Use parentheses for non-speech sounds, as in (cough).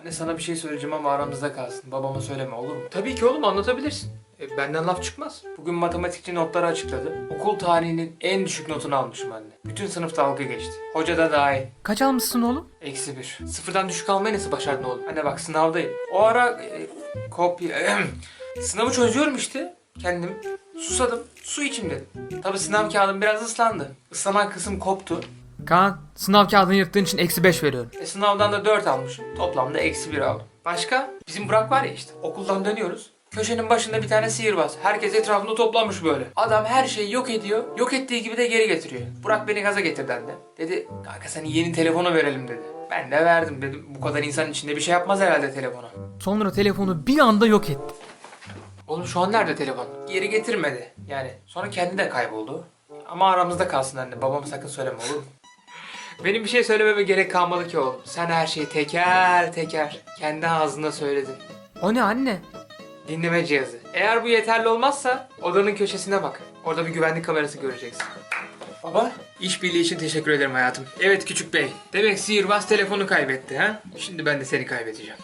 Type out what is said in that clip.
Anne sana bir şey söyleyeceğim ama aramızda kalsın. Babama söyleme olur mu? Tabii ki oğlum anlatabilirsin. E, benden laf çıkmaz. Bugün matematikçi notları açıkladı. Okul tarihinin en düşük notunu almışım anne. Bütün sınıf dalga geçti. Hoca da dahil. Kaç almışsın oğlum? Eksi bir. Sıfırdan düşük almayı nasıl başardın oğlum? Anne bak sınavdayım. O ara e, kopya... (clears throat) Sınavı çözüyorum işte. Kendim susadım. Su içim dedim. Tabi sınav kağıdım biraz ıslandı. Islanan kısım koptu. Kaan sınav kağıdını yırttığın için eksi 5 veriyorum. E, sınavdan da 4 almışım. Toplamda eksi 1 aldım. Başka? Bizim Burak var ya işte. Okuldan dönüyoruz. Köşenin başında bir tane sihirbaz. Herkes etrafında toplanmış böyle. Adam her şeyi yok ediyor. Yok ettiği gibi de geri getiriyor. Burak beni gaza getirdi anne. Dedi kanka sana yeni telefonu verelim dedi. Ben de verdim dedim. Bu kadar insanın içinde bir şey yapmaz herhalde telefona. Sonra telefonu bir anda yok etti. Oğlum şu an nerede telefon? Geri getirmedi. Yani sonra kendi de kayboldu. Ama aramızda kalsın anne. Babama sakın söyleme olur mu? Benim bir şey söylememe gerek kalmadı ki oğlum. Sen her şeyi teker teker kendi ağzında söyledin. O ne anne? Dinleme cihazı. Eğer bu yeterli olmazsa odanın köşesine bak. Orada bir güvenlik kamerası göreceksin. Baba, işbirliği için teşekkür ederim hayatım. Evet küçük bey. Demek sihirbaz telefonu kaybetti ha? Şimdi ben de seni kaybedeceğim.